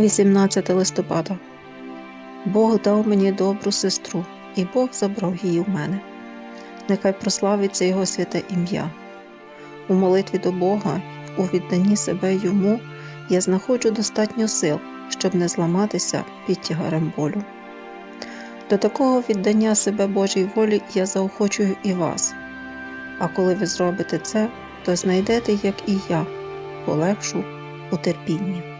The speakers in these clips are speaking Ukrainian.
18 листопада. Бог дав мені добру сестру, і Бог забрав її в мене. Нехай прославиться Його святе ім'я. У молитві до Бога, у відданні себе йому, я знаходжу достатньо сил, щоб не зламатися під тягарем болю. До такого віддання себе Божій волі я заохочую і вас. А коли ви зробите це, то знайдете, як і я, полегшу у терпінні.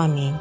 Амінь.